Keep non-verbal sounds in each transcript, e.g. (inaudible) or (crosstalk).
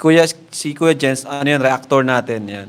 Kuya, si Kuya Jens, ano yun, reactor natin yan.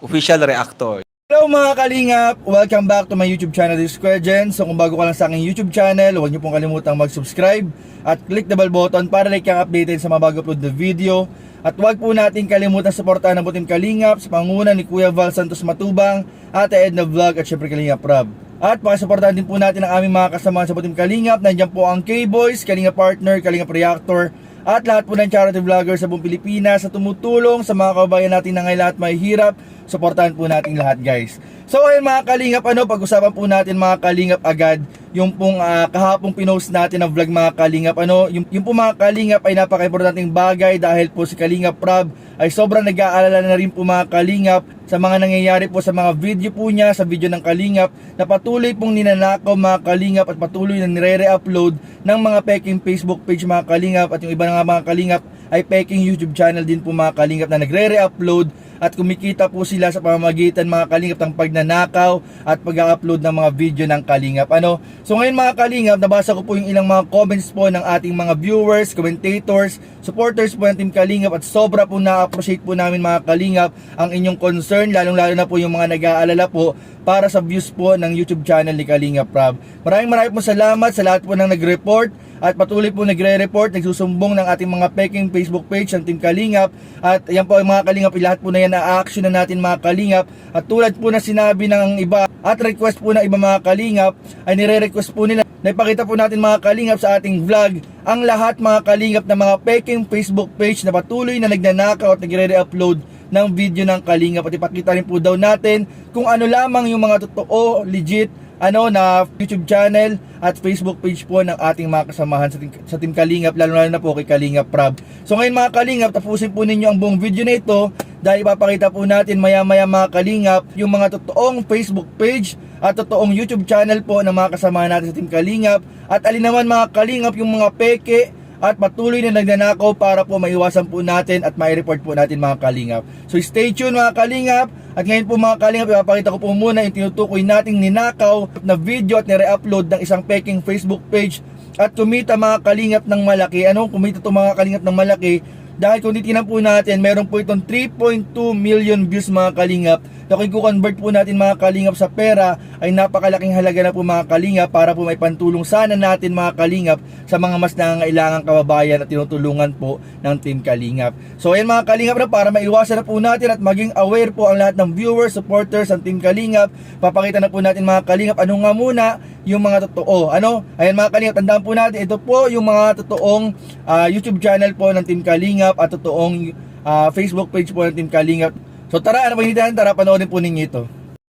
Official reactor. Hello mga kalingap! Welcome back to my YouTube channel, this is Kuya Jen. So kung bago ka lang sa aking YouTube channel, huwag niyo pong kalimutang mag-subscribe at click the bell button para like kang updated sa mga bago upload na video. At huwag po natin kalimutan suportahan ng Butim Kalingap sa panguna ni Kuya Val Santos Matubang, Ate Edna Vlog at syempre Kalingap Rob. At pakisuportahan din po natin ang aming mga kasamahan sa Butim Kalingap. Nandiyan po ang K-Boys, Kalingap Partner, Kalingap Reactor, at lahat po ng charity vloggers sa buong Pilipinas sa tumutulong sa mga kababayan natin na ngayon at may hirap, suportahan po natin lahat guys. So ayun mga kalingap, ano, pag-usapan po natin mga kalingap agad yung pong ah, kahapong pinost natin na vlog mga kalingap. Ano, yung, yung po mga kalingap ay napaka-importanting bagay dahil po si Kalingap Prab ay sobrang nag-aalala na rin po mga kalingap sa mga nangyayari po sa mga video po niya, sa video ng kalingap na patuloy pong ninanakaw mga kalingap at patuloy na nire-re-upload ng mga peking Facebook page mga kalingap at yung iba nga mga kalingap ay peking YouTube channel din po mga kalingap na nagre-re-upload at kumikita po sila sa pamamagitan mga kalingap ng pagnanakaw at pag-upload ng mga video ng kalingap. Ano? So ngayon mga kalingap, nabasa ko po yung ilang mga comments po ng ating mga viewers, commentators, supporters po ng Team Kalingap at sobra po na-appreciate po namin mga kalingap ang inyong concern, lalong-lalo na po yung mga nag-aalala po para sa views po ng YouTube channel ni Kalingap Prab. Maraming maraming po salamat sa lahat po ng nag-report at patuloy po nagre-report, nagsusumbong ng ating mga peking Facebook page ng Team Kalingap. At yan po ang mga Kalingap, lahat po na yan na-action na natin mga Kalingap. At tulad po na sinabi ng iba at request po ng iba mga Kalingap ay nire-request po nila na ipakita po natin mga Kalingap sa ating vlog ang lahat mga Kalingap na mga peking Facebook page na patuloy na nagnanakaw at nagre-upload ng video ng Kalingap. At ipakita rin po daw natin kung ano lamang yung mga totoo, legit ano na YouTube channel at Facebook page po ng ating mga kasamahan sa, team, sa Team Kalingap lalo na po kay Kalingap Prab. So ngayon mga Kalingap, tapusin po ninyo ang buong video na ito dahil ipapakita po natin maya maya mga Kalingap yung mga totoong Facebook page at totoong YouTube channel po ng mga kasamahan natin sa Team Kalingap at alin naman mga Kalingap yung mga peke at patuloy na nagnanakaw para po maiwasan po natin at mai-report po natin mga kalingap. So stay tuned mga kalingap at ngayon po mga kalingap ipapakita ko po muna yung tinutukoy nating ninakaw na video at nire-upload ng isang peking Facebook page at kumita mga kalingap ng malaki. Ano kumita to mga kalingap ng malaki? Dahil kung titignan po natin, meron po itong 3.2 million views mga kalingap na kung i-convert po natin mga kalingap sa pera ay napakalaking halaga na po mga kalingap para po may pantulong sana natin mga kalingap sa mga mas nangangailangang kababayan at tinutulungan po ng Team Kalingap. So ayan mga kalingap na para maiwasan na po natin at maging aware po ang lahat ng viewers, supporters ng Team Kalingap. Papakita na po natin mga kalingap ano nga muna yung mga totoo. Ano? Ayan mga kalingap, tandaan po natin ito po yung mga totoong ah, YouTube channel po ng Team Kalingap at totoong ah, Facebook page po ng Team Kalingap. So tara, ano ba hindi Tara, panoorin po ninyo ito.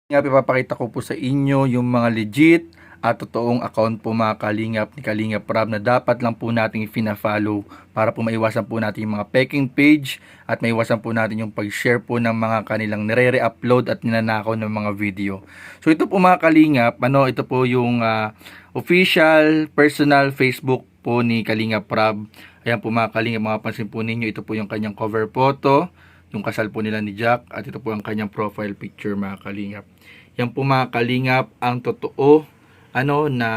Nga, ipapakita ko po sa inyo yung mga legit at totoong account po mga Kalingap ni Kalingap Prab na dapat lang po nating fina-follow para po maiwasan po natin yung mga peking page at maiwasan po natin yung pag-share po ng mga kanilang nire-re-upload at ninanakaw ng mga video. So ito po mga Kalingap, ano, ito po yung ah, official personal Facebook po ni Kalingap Prab. Ayan po mga Kalingap, mga pansin po ninyo, ito po yung kanyang cover photo yung kasal po nila ni Jack at ito po ang kanyang profile picture mga kalingap. Yan po mga kalingap ang totoo ano na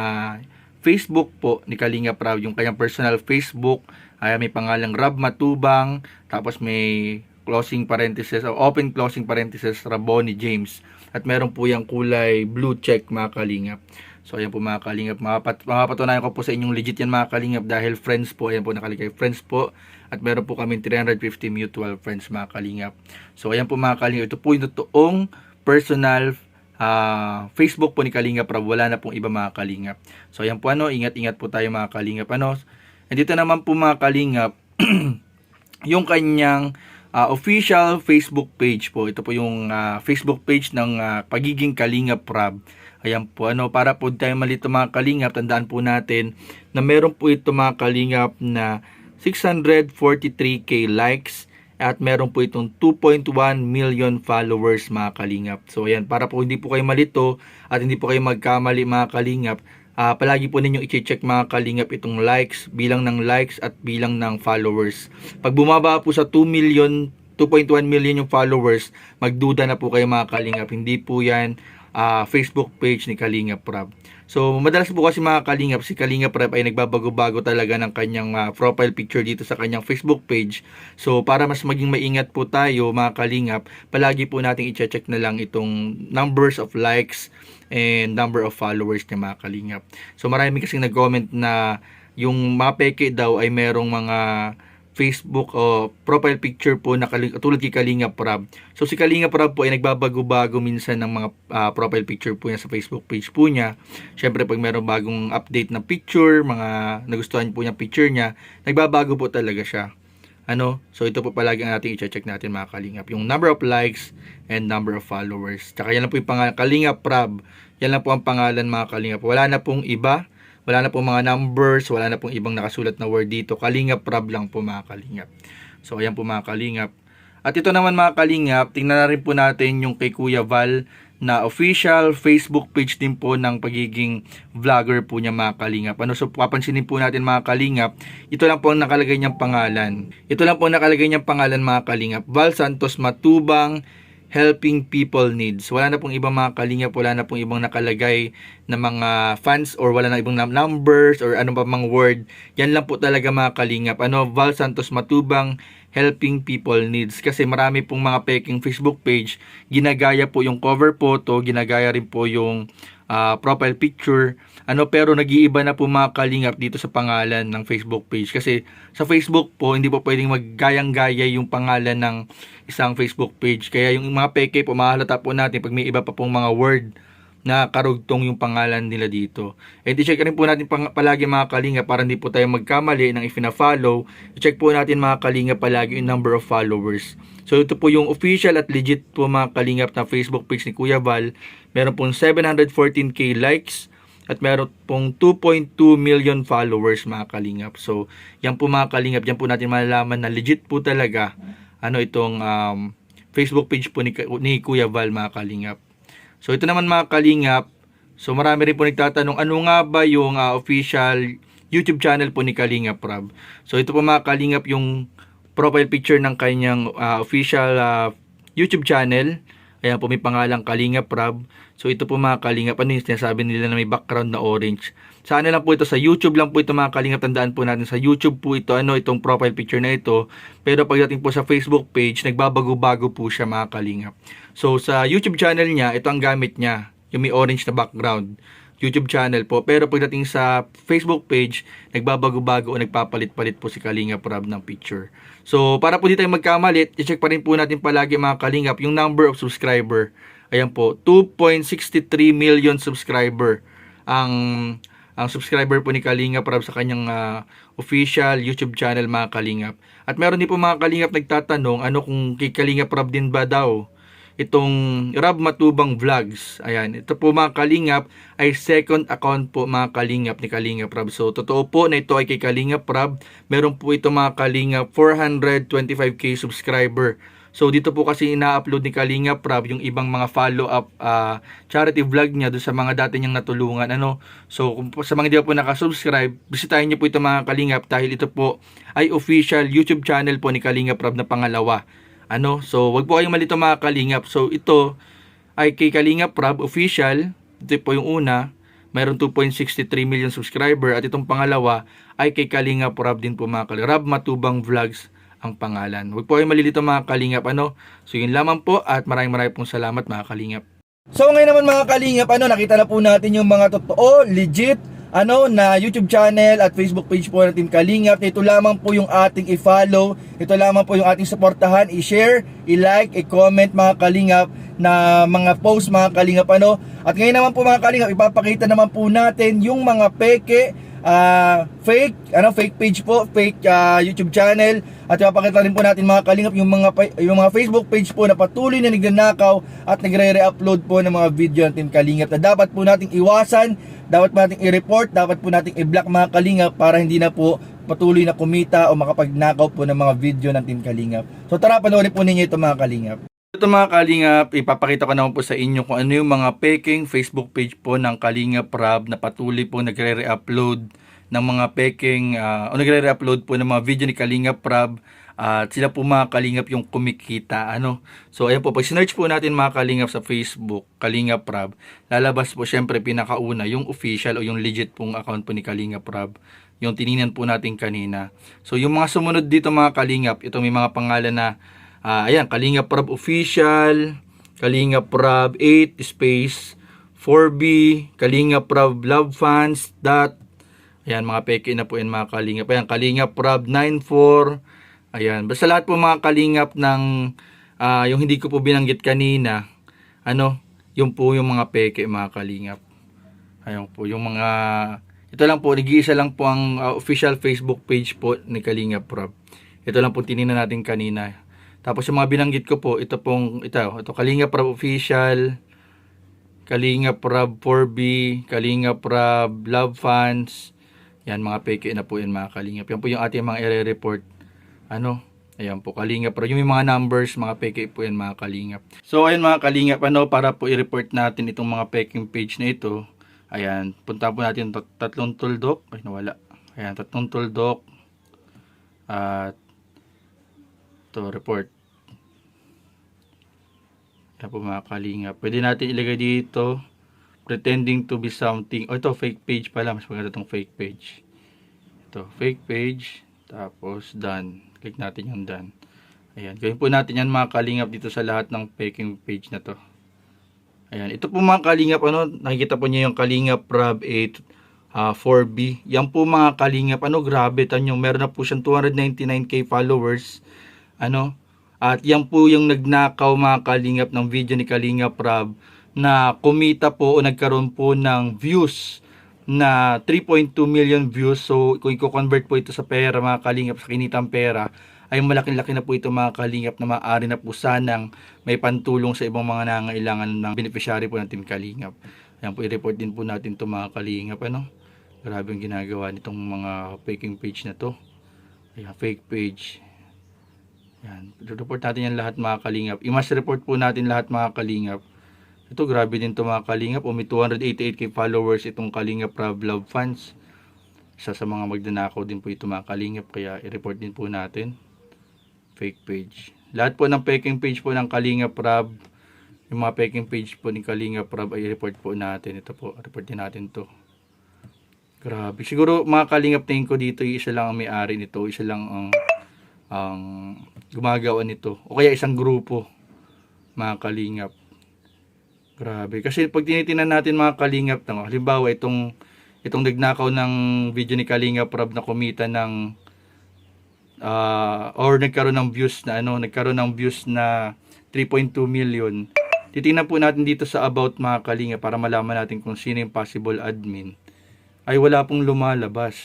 Facebook po ni Kalingap Rab, yung kanyang personal Facebook ay may pangalang Rab Matubang tapos may closing parenthesis o open closing parenthesis Raboni James at meron po yung kulay blue check mga kalingap. So ayan po mga kalingap, mapapat mapapatunayan ko po sa inyong legit yan mga kalingap dahil friends po, ayan po nakaligay friends po at meron po kami 350 mutual friends mga kalingap. So ayan po mga kalingap, ito po yung totoong personal ah, Facebook po ni Kalingap Rab, wala na pong iba mga kalingap. So ayan po ano, ingat-ingat po tayo mga kalingap ano. And dito naman po mga kalingap, (clears throat) yung kanyang ah, official Facebook page po. Ito po yung ah, Facebook page ng ah, pagiging Kalingap Rab. Ayan po ano, para po tayo malito mga kalingap, tandaan po natin na meron po ito mga kalingap na 643k likes at meron po itong 2.1 million followers mga kalingap. So ayan, para po hindi po kayo malito at hindi po kayo magkamali mga kalingap, ah, palagi po ninyong i-check mga kalingap itong likes, bilang ng likes at bilang ng followers. Pag bumaba po sa 2 million, 2.1 million yung followers, magduda na po kayo mga kalingap. Hindi po yan ah, Facebook page ni Kalinga Prab. So, madalas po kasi mga Kalingap, si Kalinga Prab ay nagbabago-bago talaga ng kanyang ah, profile picture dito sa kanyang Facebook page. So, para mas maging maingat po tayo mga Kalingap, palagi po nating i-check na lang itong numbers of likes and number of followers ni mga Kalingap. So, marami kasing nag-comment na yung mga peke daw ay merong mga Facebook o profile picture po na tulad kay Kalinga Prab. So si Kalinga Prab po ay nagbabago-bago minsan ng mga ah, profile picture po niya sa Facebook page po niya. Syempre pag meron bagong update na picture, mga nagustuhan po niya picture niya, nagbabago po talaga siya. Ano? So ito po palagi ang ating i-check natin mga Kalingap. Yung number of likes and number of followers. Tsaka yan lang po yung pangalan. Kalinga Prab. Yan lang po ang pangalan mga Kalingap. Wala na pong iba. Wala na pong mga numbers. Wala na pong ibang nakasulat na word dito. Kalinga Prab lang po mga Kalingap. So ayan po mga Kalingap. At ito naman mga Kalingap, tingnan na rin po natin yung kay Kuya Val na official Facebook page din po ng pagiging vlogger po niya mga Kalingap. Ano, so papansinin po natin mga Kalingap, ito lang po ang nakalagay niyang pangalan. Ito lang po ang nakalagay niyang pangalan mga Kalingap. Val Santos Matubang helping people needs. Wala na pong ibang mga kalingap, wala na pong ibang nakalagay na mga fans or wala na ibang num- numbers or ano pa mang word. Yan lang po talaga mga kalingap. Ano, Val Santos Matubang helping people needs. Kasi marami pong mga peking Facebook page, ginagaya po yung cover photo, ginagaya rin po yung ah, profile picture. Ano pero nag-iiba na po mga kalingap dito sa pangalan ng Facebook page kasi sa Facebook po hindi po pwedeng maggayang-gaya yung pangalan ng isang Facebook page. Kaya yung mga peke po mahalata po natin pag may iba pa pong mga word na karugtong yung pangalan nila dito. And i-check rin po natin palagi mga kalinga para hindi po tayo magkamali ng ifina-follow. I-check po natin mga kalinga palagi yung number of followers. So ito po yung official at legit po mga kalingap na Facebook page ni Kuya Val. Meron pong 714k likes at meron pong 2.2 million followers mga kalingap. So yan po mga kalingap, yan po natin malalaman na legit po talaga ano itong um, Facebook page po ni, ni Kuya Val mga kalingap. So ito naman mga kalingap, so marami rin po nagtatanong ano nga ba yung ah, official YouTube channel po ni Kalingap Rob. So ito po mga kalingap yung profile picture ng kanyang ah, official ah, YouTube channel. Ayan po may pangalang Kalingap Rob. So ito po mga kalingap, ano yung sinasabi nila na may background na orange. Sa ano lang po ito, sa YouTube lang po ito mga kalingap, tandaan po natin sa YouTube po ito, ano itong profile picture na ito. Pero pagdating po sa Facebook page, nagbabago-bago po siya mga kalingap. So sa YouTube channel niya, ito ang gamit niya, yung may orange na background. YouTube channel po. Pero pagdating sa Facebook page, nagbabago-bago o nagpapalit-palit po si Kalinga Prab ng picture. So, para po di tayo magkamalit, i-check pa rin po natin palagi mga Kalingap yung number of subscriber. Ayan po, 2.63 million subscriber ang ang subscriber po ni Kalingap Prab sa kanyang ah, official YouTube channel mga Kalingap. At meron din po mga Kalingap nagtatanong ano kung kay Kalingap Prab din ba daw itong Rab Matubang Vlogs. Ayan, ito po mga Kalingap ay second account po mga Kalingap ni Kalingap Rab. So, totoo po na ito ay kay Kalingap Rab. Meron po ito mga Kalingap 425k subscriber. So, dito po kasi ina-upload ni Kalingap Rab yung ibang mga follow-up ah, charity vlog niya doon sa mga dati niyang natulungan. Ano? So, kung po- sa mga di pa po nakasubscribe, bisitahin niyo po ito mga Kalingap dahil ito po ay official YouTube channel po ni Kalingap Rab na pangalawa. Ano? So, wag po kayong malito mga kalingap. So, ito ay kay Kalingap Prab official. Ito po yung una. Mayroon 2.63 million subscriber. At itong pangalawa ay kay Kalingap Prab din po mga kalingap. Rab Matubang Vlogs ang pangalan. Huwag po kayong malilito mga kalingap. Ano? So, yun lamang po at maraming maraming pong salamat mga kalingap. So ngayon naman mga kalingap, ano, nakita na po natin yung mga totoo, legit, ano, na YouTube channel at Facebook page po ng Team Kalingap. Ito lamang po yung ating i-follow. Ito lamang po yung ating suportahan, i-share, i-like, i-comment mga kalingap na mga post mga kalingap ano. At ngayon naman po mga kalingap, ipapakita naman po natin yung mga peke ah fake ano fake page po fake ah, YouTube channel. At ipapakita rin po natin mga kalingap yung mga yung mga Facebook page po na patuloy na nagnanakaw at nagre-re-upload po ng mga video Team Kalingap na dapat po nating iwasan dapat po nating i-report dapat po nating i-block mga kalingap para hindi na po patuloy na kumita o makapagnakaw po ng mga video ng Team Kalingap. So tara panoorin po ninyo ito mga kalingap ito mga Kalingap, ipapakita ko naman po sa inyo kung ano yung mga peking Facebook page po ng Kalingap Rab na patuloy po nagre-re-upload ng mga peking, ah, o nagre-re-upload po ng mga video ni Kalingap Rab At sila po mga kalingap yung kumikita. Ano? So ayan po, pag sinearch po natin mga kalingap sa Facebook, Kalingap Rab, lalabas po syempre pinakauna yung official o yung legit pong account po ni Kalingap Rab. Yung tininan po natin kanina. So yung mga sumunod dito mga kalingap, ito may mga pangalan na, ah, ayan, Kalingap Rab Official, Kalingap Rab 8 space 4B, Kalingap Rab Love Fans, dot, Ayan, mga peke na po yan mga kalingap. Ayan, kalingap Rob 94. Ayan, basta lahat po mga kalingap ng ah, yung hindi ko po binanggit kanina, ano, yung po yung mga peke mga kalingap. Ayun po, yung mga, ito lang po, nag-iisa lang po ang ah, official Facebook page po ni Kalingap Rob. Ito lang po tininan natin kanina. Tapos yung mga binanggit ko po, ito pong, ito, ito Kalingap Rob Official, Kalingap Rob 4B, Kalingap Rob Love Fans, yan, mga peke na po yan mga kalingap. Yan po yung ating mga ire-report. Ano? Ayan po, kalingap. Pero yung mga numbers, mga peke po yan mga kalingap. So, ayun mga kalingap, ano, para po i-report natin itong mga peking page na ito. Ayan, punta po natin tat- tatlong tuldok. Ay, nawala. Ayan, tatlong tuldok. At, to report. Ayan po mga kalingap. Pwede natin ilagay dito pretending to be something. Oh, ito, fake page pala. Mas maganda itong fake page. Ito, fake page. Tapos, done. Click natin yung done. Ayan. Gawin po natin yan mga kalingap dito sa lahat ng faking page na to. Ayan. Ito po mga kalingap, ano, nakikita po niyo yung kalingap Rab 8 ah, 4B. Yan po mga kalingap, ano, grabe. Tanyo, meron na po siyang 299k followers. Ano, at yan po yung nagnakaw mga kalingap ng video ni Kalingap Rab na kumita po o nagkaroon po ng views na 3.2 million views. So, kung i-convert po ito sa pera, mga kalingap, sa kinitang pera, ay malaking-laki na po ito mga kalingap na maaari na po sanang may pantulong sa ibang mga nangailangan ng beneficiary po natin kalingap. Ayan po, i-report din po natin ito mga kalingap. Ano? Grabe ang ginagawa nitong mga faking page na to. Ayan, fake page. Yan. report natin yan lahat mga kalingap. I-must report po natin lahat mga kalingap. Ito, grabe din to mga kalingap. May 288k followers itong kalingap Rob Love Fans. Isa sa mga magdanakaw din po ito mga kalingap. Kaya i-report din po natin. Fake page. Lahat po ng peking page po ng kalingap Rob. Yung mga peking page po ni kalingap Rob ay i-report po natin. Ito po, report din natin to. Grabe. Siguro mga kalingap tingin ko dito, isa lang ang may-ari nito. Isa lang ang ang gumagawa nito. O kaya isang grupo mga kalingap. Grabe. Kasi pag tinitingnan natin mga kalingap, no, halimbawa itong itong nagnakaw ng video ni Kalingap Rob na kumita ng ah, or nagkaroon ng views na ano, nagkaroon ng views na 3.2 million. Titingnan po natin dito sa about mga kalingap para malaman natin kung sino yung possible admin. Ay wala pong lumalabas.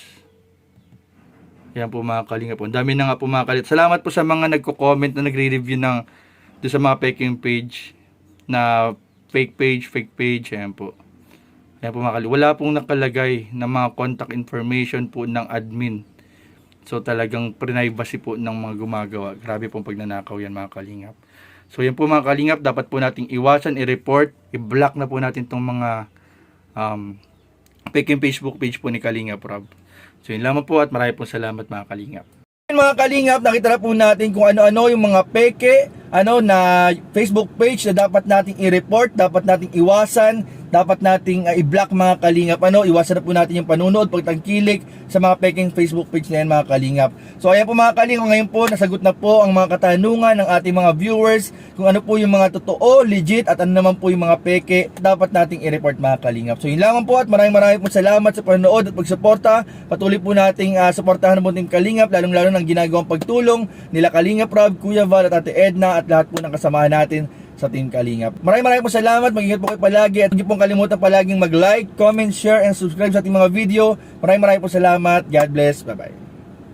Yan po mga kalingap po. Ang dami na nga po mga kalingap. Salamat po sa mga nagko-comment na nagre-review ng doon sa mga peking page na fake page, fake page. Ayan po. Ayan po mga kalingap. Wala pong nakalagay na mga contact information po ng admin. So talagang privacy po ng mga gumagawa. Grabe pong pagnanakaw yan mga kalingap. So yan po mga kalingap, dapat po nating iwasan, i-report, i-block na po natin tong mga um, peking Facebook page po ni Kalingap Rob. So yun lamang po at marami pong salamat mga kalingap. Mga kalingap, nakita na po natin kung ano-ano yung mga peke, ano na Facebook page na dapat nating i-report, dapat nating iwasan, dapat nating uh, i-block mga kalingap. Ano, iwasan na po natin yung panunood, pagtangkilik sa mga peking Facebook page na yan mga kalingap. So ayan po mga kalingap, ngayon po nasagot na po ang mga katanungan ng ating mga viewers kung ano po yung mga totoo, legit at ano naman po yung mga peke dapat nating i-report mga kalingap. So yun lamang po at maraming maraming po salamat sa panonood at pagsuporta. Patuloy po nating uh, suportahan po team kalingap lalong lalo ng ginagawang pagtulong nila Kalingap Rob, Kuya Val at Ate Edna at lahat po ng kasamahan natin sa Team Kalingap. Maraming maraming po salamat. Mag-ingat po kayo palagi at hindi pong kalimutan palaging mag-like, comment, share, and subscribe sa ating mga video. Maraming maraming po salamat. God bless. Bye-bye.